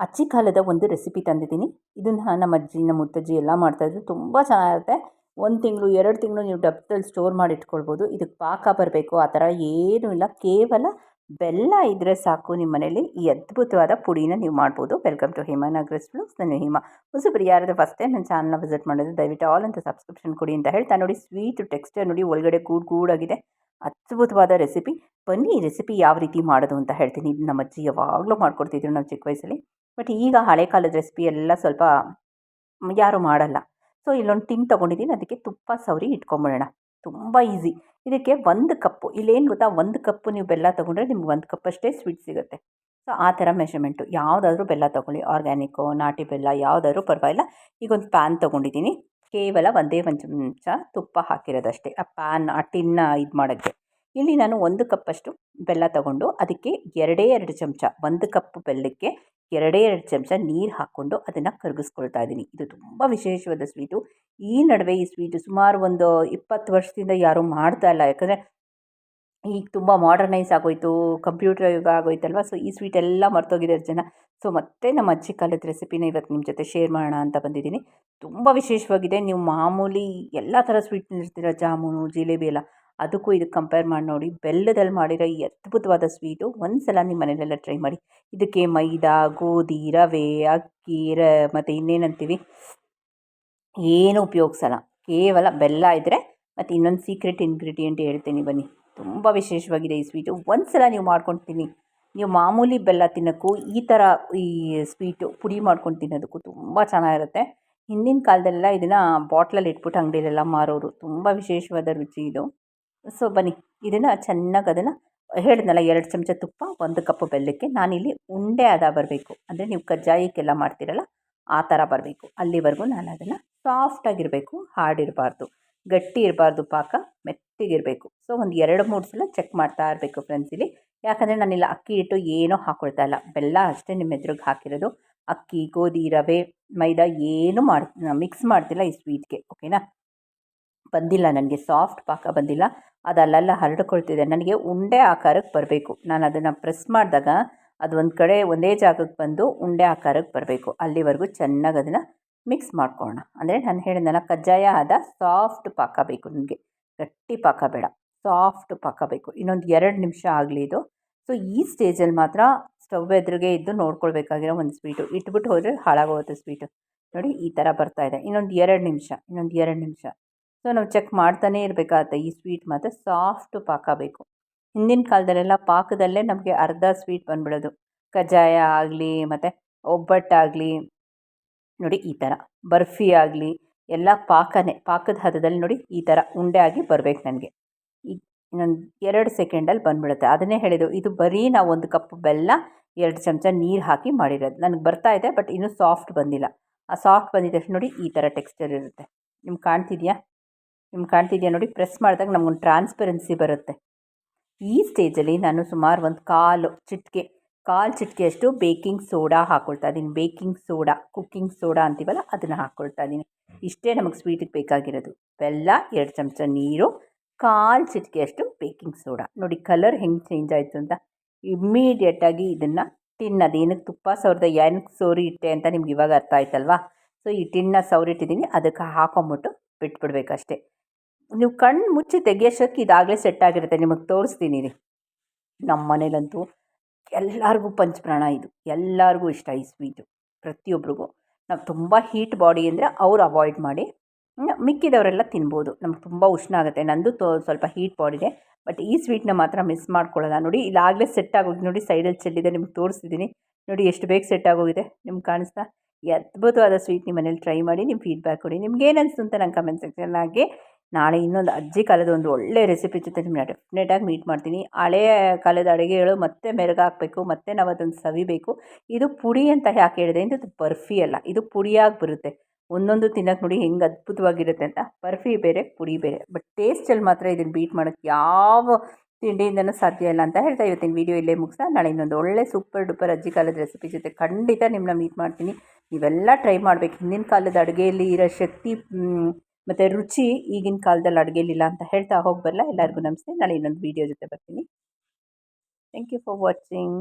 ಅಚ್ಚಿ ಕಾಲದ ಒಂದು ರೆಸಿಪಿ ತಂದಿದ್ದೀನಿ. ಇದನ್ನು ನಮ್ಮ ಅಜ್ಜಿ, ನಮ್ಮ ಮುತ್ತಜ್ಜಿ ಎಲ್ಲ ಮಾಡ್ತಾಯಿದ್ರು ತುಂಬ ಚೆನ್ನಾಗಿರುತ್ತೆ. ಒಂದು ತಿಂಗಳು, ಎರಡು ತಿಂಗಳು ನೀವು ಡಬ್ಬದಲ್ಲಿ ಸ್ಟೋರ್ ಮಾಡಿ ಇಟ್ಕೊಳ್ಬೋದು ಇದಕ್ಕೆ ಪಾಕ ಬರಬೇಕು, ಆ ಥರ ಏನೂ ಇಲ್ಲ. ಕೇವಲ ಬೆಲ್ಲ ಇದ್ದರೆ ಸಾಕು ನಿಮ್ಮ ಮನೇಲಿ. ಈ ಅದ್ಭುತವಾದ ಪುಡಿನ ನೀವು ಮಾಡ್ಬೋದು. Welcome to Hema Nagaras blues ನಾನು ಹೇಮಾ. ಹೊಸಬರು ಯಾರಾದರೂ ಫಸ್ಟ್ ಟೈಮ್ ನನ್ನ ಚಾನಲ್ನ ವಿಸಿಟ್ ಮಾಡೋದು ದಯವಿಟ್ಟು ಆಲ್ ಅಂತ ಸಬ್ಸ್ಕ್ರಿಪ್ಷನ್ ಕೊಡಿ ಅಂತ ಹೇಳ್ತಾ ನೋಡಿ. ಸ್ವೀಟ್ ಟೆಕ್ಸ್ಚರ್ ನೋಡಿ, ಒಳಗಡೆ ಕೂಡ ಗೂಡಾಗಿದೆ ಅದ್ಭುತವಾದ ರೆಸಿಪಿ. ಬನ್ನಿ ರೆಸಿಪಿ ಯಾವ ರೀತಿ ಮಾಡೋದು ಅಂತ ಹೇಳ್ತೀನಿ. ನಮ್ಮ ಅಜ್ಜಿ ಯಾವಾಗಲೂ ಮಾಡ್ಕೊಡ್ತಿದ್ರು ನಾವು ಚಿಕ್ಕ ವಯಸ್ಸಲ್ಲಿ. ಬಟ್ ಈಗ ಹಳೆ ಕಾಲದ ರೆಸಿಪಿ ಎಲ್ಲ ಸ್ವಲ್ಪ ಯಾರೂ ಮಾಡಲ್ಲ. ಸೊ, ಇಲ್ಲೊಂದು ಟಿನ್ ತೊಗೊಂಡಿದ್ದೀನಿ. ಅದಕ್ಕೆ ತುಪ್ಪ, ಸವರಿ ಇಟ್ಕೊಂಬಿಡೋಣ. ತುಂಬ ಈಸಿ. ಇದಕ್ಕೆ ಒಂದು ಕಪ್ಪು. ಇಲ್ಲೇನು ಗೊತ್ತಾ? ಒಂದು ಕಪ್ಪು ನೀವು ಬೆಲ್ಲ ತೊಗೊಂಡ್ರೆ ನಿಮ್ಗೆ ಒಂದು ಕಪ್ಪಷ್ಟೇ ಸ್ವೀಟ್ ಸಿಗುತ್ತೆ. ಸೊ, ಆ ಥರ ಮೆಷರ್ಮೆಂಟು. ಯಾವುದಾದ್ರೂ ಬೆಲ್ಲ ತೊಗೊಳ್ಳಿ. ಆರ್ಗ್ಯಾನಿಕ್ಕು ನಾಟಿ ಬೆಲ್ಲ, ಯಾವುದಾದ್ರೂ ಪರವಾಗಿಲ್ಲ. ಈಗ ಒಂದು ಪ್ಯಾನ್ ತೊಗೊಂಡಿದ್ದೀನಿ. ಕೇವಲ ಒಂದೇ ಒಂದು ಚಮಚ ತುಪ್ಪ ಹಾಕಿರೋದಷ್ಟೇ. ಆ ಪ್ಯಾನ್ ಆ ಟಿನ್ನ ಇದು ಮಾಡೋಕ್ಕೆ. ಇಲ್ಲಿ ನಾನು ಒಂದು ಕಪ್ಪಷ್ಟು ಬೆಲ್ಲ ತಗೊಂಡು ಅದಕ್ಕೆ ಎರಡೇ ಎರಡು ಚಮಚ, ಒಂದು ಕಪ್ ಬೆಲ್ಲಕ್ಕೆ ಎರಡೇ ಎರಡು ಚಮಚ ನೀರು ಹಾಕ್ಕೊಂಡು ಅದನ್ನು ಕರಗಿಸ್ಕೊಳ್ತಾ ಇದ್ದೀನಿ ಇದು ತುಂಬ ವಿಶೇಷವಾದ ಸ್ವೀಟು ಈ ನಡುವೆ ಈ ಸ್ವೀಟು ಸುಮಾರು ಒಂದು ಇಪ್ಪತ್ತು ವರ್ಷದಿಂದ ಯಾರೂ ಮಾಡ್ತಾ ಇಲ್ಲ. ಯಾಕಂದರೆ ಈಗ ತುಂಬ ಮಾಡರ್ನೈಸ್ ಆಗೋಯಿತು ಕಂಪ್ಯೂಟರ್ ಯುಗ ಆಗೋಯ್ತಲ್ವ? ಸೊ ಈ ಸ್ವೀಟ್ ಎಲ್ಲ ಮರ್ತೋಗಿದ್ದಾರೆ ಜನ. ಸೊ ಮತ್ತೆ ನಮ್ಮ ಅಜ್ಜಿ ಕಾಲದ ರೆಸಿಪಿನ ಇವತ್ತು ನಿಮ್ಮ ಜೊತೆ ಶೇರ್ ಮಾಡೋಣ ಅಂತ ಬಂದಿದ್ದೀನಿ. ತುಂಬ ವಿಶೇಷವಾಗಿದೆ. ನೀವು ಮಾಮೂಲಿ ಎಲ್ಲ ಥರ ಸ್ವೀಟ್ ಇರ್ತೀರ ಜಾಮೂನು, ಜಿಲೇಬಿ ಎಲ್ಲ. ಅದಕ್ಕೂ ಇದಕ್ಕೆ ಕಂಪೇರ್ ಮಾಡಿ ನೋಡಿ. ಬೆಲ್ಲದಲ್ಲಿ ಮಾಡಿರೋ ಈ ಅದ್ಭುತವಾದ ಸ್ವೀಟು ಒಂದು ಸಲ ನಿಮ್ಮ ಮನೇಲೆಲ್ಲ ಟ್ರೈ ಮಾಡಿ. ಇದಕ್ಕೆ ಮೈದಾ, ಗೋಧಿ, ರವೆ, ಅಕ್ಕಿ, ರ, ಮತ್ತು ಇನ್ನೇನಂತೀವಿ? ಏನು ಉಪಯೋಗಿಸಲ್ಲ. ಕೇವಲ ಬೆಲ್ಲ ಇದ್ದರೆ ಮತ್ತು ಇನ್ನೊಂದು ಸೀಕ್ರೆಟ್ ಇಂಗ್ರೀಡಿಯೆಂಟ್ ಹೇಳ್ತೀನಿ ಬನ್ನಿ. ತುಂಬ ವಿಶೇಷವಾಗಿದೆ ಈ ಸ್ವೀಟು. ಒಂದು ಸಲ ನೀವು ತಿನ್ನಿ ನೀವು ಮಾಮೂಲಿ ಬೆಲ್ಲ ತಿನ್ನೋಕ್ಕೂ ಈ ಥರ ಈ ಸ್ವೀಟು ಪುಡಿ ಮಾಡ್ಕೊಂಡು ತಿನ್ನೋದಕ್ಕೂ ತುಂಬ ಚೆನ್ನಾಗಿರುತ್ತೆ. ಹಿಂದಿನ ಕಾಲದಲ್ಲೆಲ್ಲ ಇದನ್ನು ಬಾಟ್ಲಲ್ಲಿ ಇಟ್ಬಿಟ್ಟು ಅಂಗಡಿಯಲ್ಲೆಲ್ಲ ಮಾರೋರು. ತುಂಬ ವಿಶೇಷವಾದ ರುಚಿ ಇದು. ಸೊ, ಬನ್ನಿ. ಇದನ್ನು ಚೆನ್ನಾಗಿ ಅದನ್ನು ಹೇಳಿದ್ನಲ್ಲ, ಎರಡು ಚಮಚ ತುಪ್ಪ, ಒಂದು ಕಪ್ಪು ಬೆಲ್ಲಕ್ಕೆ. ನಾನಿಲ್ಲಿ ಉಂಡೆ ಅದ ಬರಬೇಕು. ಅಂದರೆ ನೀವು ಕಜ್ಜಾಯಕ್ಕೆಲ್ಲ ಮಾಡ್ತೀರಲ್ಲ, ಆ ಥರ ಬರಬೇಕು. ಅಲ್ಲಿವರೆಗೂ ನಾನು ಅದನ್ನು ಸಾಫ್ಟಾಗಿರಬೇಕು ಹಾರ್ಡ್ ಗಟ್ಟಿ ಇರಬಾರ್ದು ಪಾಕ, ಮೆತ್ತಗಿರಬೇಕು. ಸೊ ಒಂದು ಎರಡು, ಮೂರು ಸಲ ಚೆಕ್ ಮಾಡ್ತಾ ಇರಬೇಕು ಫ್ರೆಂಡ್ಸ್ ಇಲ್ಲಿ. ಯಾಕಂದರೆ ನಾನಿಲ್ಲ ಅಕ್ಕಿ ಹಿಟ್ಟು ಏನೂ ಹಾಕೊಳ್ತಾ ಇಲ್ಲ. ಬೆಲ್ಲ ಅಷ್ಟೇ ನಿಮ್ಮ ಎದುರಿಗೆ ಹಾಕಿರೋದು. ಅಕ್ಕಿ, ಗೋಧಿ, ರವೆ, ಮೈದಾ ಏನೂ ಮಾಡ್ ಮಿಕ್ಸ್ ಮಾಡ್ತಿಲ್ಲ ಈ ಸ್ವೀಟ್ಗೆ ಓಕೆನಾ ಬಂದಿಲ್ಲ ನನಗೆ ಸಾಫ್ಟ್ ಪಾಕ ಬಂದಿಲ್ಲ. ಅದು ಅಲ್ಲೆಲ್ಲ ಹರಡ್ಕೊಳ್ತಿದೆ. ನನಗೆ ಉಂಡೆ ಆಕಾರಕ್ಕೆ ಬರಬೇಕು. ನಾನು ಅದನ್ನು ಪ್ರೆಸ್ ಮಾಡಿದಾಗ ಅದು ಒಂದು ಕಡೆ ಒಂದೇ ಜಾಗಕ್ಕೆ ಬಂದು ಉಂಡೆ ಆಕಾರಕ್ಕೆ ಬರಬೇಕು. ಅಲ್ಲಿವರೆಗೂ ಚೆನ್ನಾಗಿ ಅದನ್ನು ಮಿಕ್ಸ್ ಮಾಡ್ಕೊಳ್ಳೋಣ ಅಂದರೆ ನಾನು ಹೇಳಿದ್ನಲ್ಲ ಕಜ್ಜಾಯ ಆದ ಸಾಫ್ಟ್ ಪಾಕ ಬೇಕು ನನಗೆ ಗಟ್ಟಿ ಪಾಕ ಬೇಡ. ಸಾಫ್ಟ್ ಪಾಕ ಬೇಕು. ಇನ್ನೊಂದು ಎರಡು ನಿಮಿಷ ಆಗಲಿ ಇದು. ಸೊ ಈ ಸ್ಟೇಜಲ್ಲಿ ಮಾತ್ರ ಸ್ಟವ್ ಎದುರಿಗೆ ಇದ್ದು ನೋಡ್ಕೊಳ್ಬೇಕಾಗಿರೋ ಒಂದು ಸ್ವೀಟು ಇಟ್ಬಿಟ್ಟು ಹೋದರೆ ಹಾಳಾಗೋಗುತ್ತೆ ಸ್ವೀಟು ನೋಡಿ, ಈ ಥರ ಬರ್ತಾ ಇದೆ. ಇನ್ನೊಂದು ಎರಡು ನಿಮಿಷ, ಇನ್ನೊಂದು ಎರಡು ನಿಮಿಷ. ಸೊ ನಾವು ಚೆಕ್ ಮಾಡ್ತಾನೇ ಇರಬೇಕಾಗತ್ತೆ. ಈ ಸ್ವೀಟ್ ಮಾತ್ರ ಸಾಫ್ಟ್ ಪಾಕ ಬೇಕು. ಹಿಂದಿನ ಕಾಲದಲ್ಲೆಲ್ಲ ಪಾಕದಲ್ಲೇ ನಮಗೆ ಅರ್ಧ ಸ್ವೀಟ್ ಬಂದ್ಬಿಡೋದು. ಕಜ್ಜಾಯ ಆಗಲಿ, ಮತ್ತು ಒಬ್ಬಟ್ಟಾಗಲಿ ನೋಡಿ ಈ ಥರ ಬರ್ಫಿ ಆಗಲಿ, ಎಲ್ಲ ಪಾಕನೇ, ಪಾಕದ ಹದದಲ್ಲಿ ನೋಡಿ ಈ ಥರ ಉಂಡೆ ಆಗಿ ಬರಬೇಕು ನನಗೆ. ಈ ಇನ್ನೊಂದು ಎರಡು ಸೆಕೆಂಡಲ್ಲಿ ಬಂದ್ಬಿಡುತ್ತೆ. ಅದನ್ನೇ ಹೇಳಿದ್ದು, ಇದು ಬರೀ ನಾವು ಒಂದು ಕಪ್ ಬೆಲ್ಲ, ಎರಡು ಚಮಚ ನೀರು ಹಾಕಿ ಮಾಡಿರೋದು. ನನಗೆ ಬರ್ತಾ ಇದೆ, ಬಟ್ ಇನ್ನೂ ಸಾಫ್ಟ್ ಬಂದಿಲ್ಲ. ಆ ಸಾಫ್ಟ್ ಬಂದಿದ ತಕ್ಷಣ ನೋಡಿ ಈ ಥರ ಟೆಕ್ಸ್ಚರ್ ಇರುತ್ತೆ. ನಿಮ್ಗೆ ಕಾಣ್ತಿದೆಯಾ? ನಿಮ್ಗೆ ಕಾಣ್ತಿದೆಯಾ ನೋಡಿ, ಪ್ರೆಸ್ ಮಾಡಿದಾಗ ನಮಗೊಂದು ಟ್ರಾನ್ಸ್ಪರೆನ್ಸಿ ಬರುತ್ತೆ. ಈ ಸ್ಟೇಜಲ್ಲಿ ನಾನು ಸುಮಾರು ಒಂದು ಕಾಲು ಚಿಟಿಕೆ ಕಾಲು ಚಿಟಿಕೆಯಷ್ಟು ಬೇಕಿಂಗ್ ಸೋಡಾ ಹಾಕ್ಕೊಳ್ತಾ ಇದ್ದೀನಿ ಬೇಕಿಂಗ್ ಸೋಡಾ, ಕುಕ್ಕಿಂಗ್ ಸೋಡಾ ಅಂತೀವಲ್ಲ ಅದನ್ನು ಹಾಕ್ಕೊಳ್ತಾ ಇದ್ದೀನಿ ಇಷ್ಟೇ ನಮಗೆ ಸ್ವೀಟಿಗೆ ಬೇಕಾಗಿರೋದು. ಬೆಲ್ಲ, ಎರಡು ಚಮಚ ನೀರು, ಕಾಲು ಚಿಟಿಕೆಯಷ್ಟು ಬೇಕಿಂಗ್ ಸೋಡಾ. ನೋಡಿ ಕಲರ್ ಹೆಂಗೆ ಚೇಂಜ್ ಆಯಿತು ಅಂತ. ಇಮ್ಮಿಡಿಯೇಟಾಗಿ ಇದನ್ನು ಟಿನ್ ಅದೇನಕ್ಕೆ ತುಪ್ಪ ಸೌರದ ಏನಕ್ಕೆ ಸೋರಿ ಇಟ್ಟೆ ಅಂತ ನಿಮ್ಗೆ ಇವಾಗ ಅರ್ಥ ಆಯ್ತಲ್ವಾ? ಸೊ ಈ ಟಿನ್ನ ಸೌರಿಟ್ಟಿದ್ದೀನಿ ಅದಕ್ಕೆ ಹಾಕೊಂಬಿಟ್ಟು ಬಿಟ್ಬಿಡ್ಬೇಕಷ್ಟೇ. ನೀವು ಕಣ್ಣು ಮುಚ್ಚಿ ತೆಗಿಯೋಷ್ಟಕ್ಕೆ ಇದಾಗಲೇ ಸೆಟ್ ಆಗಿರುತ್ತೆ. ನಿಮಗೆ ತೋರಿಸ್ತೀನಿ ನಮ್ಮ ಮನೇಲಂತೂ ಎಲ್ಲರಿಗೂ ಪಂಚಪ್ರಾಣ ಇದು. ಎಲ್ಲರಿಗೂ ಇಷ್ಟ ಈ ಸ್ವೀಟು. ಪ್ರತಿಯೊಬ್ಬರಿಗೂ ನಾವು ತುಂಬ ಹೀಟ್ ಬಾಡಿ ಅಂದರೆ ಅವ್ರು ಅವಾಯ್ಡ್ ಮಾಡಿ ಮಿಕ್ಕಿದವರೆಲ್ಲ ತಿನ್ಬೋದು. ನಮ್ಗೆ ತುಂಬ ಉಷ್ಣ ಆಗುತ್ತೆ ನಂದು ತೋ, ಸ್ವಲ್ಪ ಹೀಟ್ ಬಾಡಿದೆ. ಬಟ್ ಈ ಸ್ವೀಟ್ನ ಮಾತ್ರ ಮಿಸ್ ಮಾಡ್ಕೊಳ್ಳೋಲ್ಲ. ನೋಡಿ, ಇಲ್ಲಾಗಲೇ ಸೆಟ್ ಆಗೋಗಿ ನೋಡಿ, ಸೈಡಲ್ಲಿ ಚೆಲ್ಲಿದೆ. ನಿಮ್ಗೆ ತೋರಿಸ್ತಿದ್ದೀನಿ ನೋಡಿ, ಎಷ್ಟು ಬೇಗ ಸೆಟ್ ಆಗೋಗಿದೆ. ನಿಮ್ಗೆ ಕಾಣಿಸ್ತಾ? ಅದ್ಭುತವಾದ ಸ್ವೀಟ್ ನಿಮ್ಮ ಮನೇಲಿ ಟ್ರೈ ಮಾಡಿ ನಿಮ್ಮ ಫೀಡ್ಬ್ಯಾಕ್ ಕೊಡಿ. ನಿಮ್ಗೆ ಏನು ಅನಿಸ್ತು ಅಂತ ನಂಗೆ ಕಮೆಂಟ್ ಸೆಕ್ಷನ್ನಾಗೆ ನಾಳೆ ಇನ್ನೊಂದು ಅಜ್ಜಿ ಕಾಲದ ಒಂದು ಒಳ್ಳೆ ರೆಸಿಪಿ ಜೊತೆ ನಿಮ್ಮನ್ನ ಡೆಫಿನೆಟಾಗಿ ಮೀಟ್ ಮಾಡ್ತೀನಿ. ಹಳೆಯ ಕಾಲದ ಅಡುಗೆಗಳು ಮತ್ತೆ ಮೆರುಗಾಕಬೇಕು ಮತ್ತೆ ನಾವು ಅದನ್ನು ಸವಿಬೇಕು. ಇದು ಪುಡಿ ಅಂತ ಯಾಕೆ ಹೇಳಿದೆ ಇದು ಬರ್ಫಿ ಅಲ್ಲ, ಇದು ಪುಡಿಯಾಗಿ ಬರುತ್ತೆ. ಒಂದೊಂದು ತಿನ್ನೋಕೆ ನೋಡಿ ಹೆಂಗೆ ಅದ್ಭುತವಾಗಿರುತ್ತೆ ಅಂತ. ಬರ್ಫಿ ಬೇರೆ, ಪುಡಿ ಬೇರೆ. ಬಟ್ ಟೇಸ್ಟಲ್ಲಿ ಮಾತ್ರ ಇದನ್ನು ಬೀಟ್ ಮಾಡೋಕ್ಕೆ ಯಾವ ತಿಂಡಿಯಿಂದನೂ ಸಾಧ್ಯ ಇಲ್ಲ ಅಂತ ಹೇಳ್ತಾ ಇವತ್ತಿನ ವೀಡಿಯೋ ಇಲ್ಲೇ ಮುಗಿಸ ನಾಳೆ ಇನ್ನೊಂದು ಒಳ್ಳೆ ಸೂಪರ್ ಡೂಪರ್ ಅಜ್ಜಿ ಕಾಲದ ರೆಸಿಪಿ ಜೊತೆ ಖಂಡಿತ ನಿಮ್ಮನ್ನ ಮೀಟ್ ಮಾಡ್ತೀನಿ. ನೀವೆಲ್ಲ ಟ್ರೈ ಮಾಡಬೇಕು. ಹಿಂದಿನ ಕಾಲದ ಅಡುಗೆಯಲ್ಲಿ ಇರೋ ಶಕ್ತಿ ಮತ್ತು ರುಚಿ ಈಗಿನ ಕಾಲದಲ್ಲಿ ಅಡುಗೆಲಿಲ್ಲ ಅಂತ ಹೇಳ್ತಾ ಹೋಗಿ ಬರಲ್ಲ ಎಲ್ಲರಿಗೂ ನಮಸ್ತೆ. ನಾಳೆ ಇನ್ನೊಂದು ವೀಡಿಯೋ ಜೊತೆ ಬರ್ತೀನಿ. Thank you for watching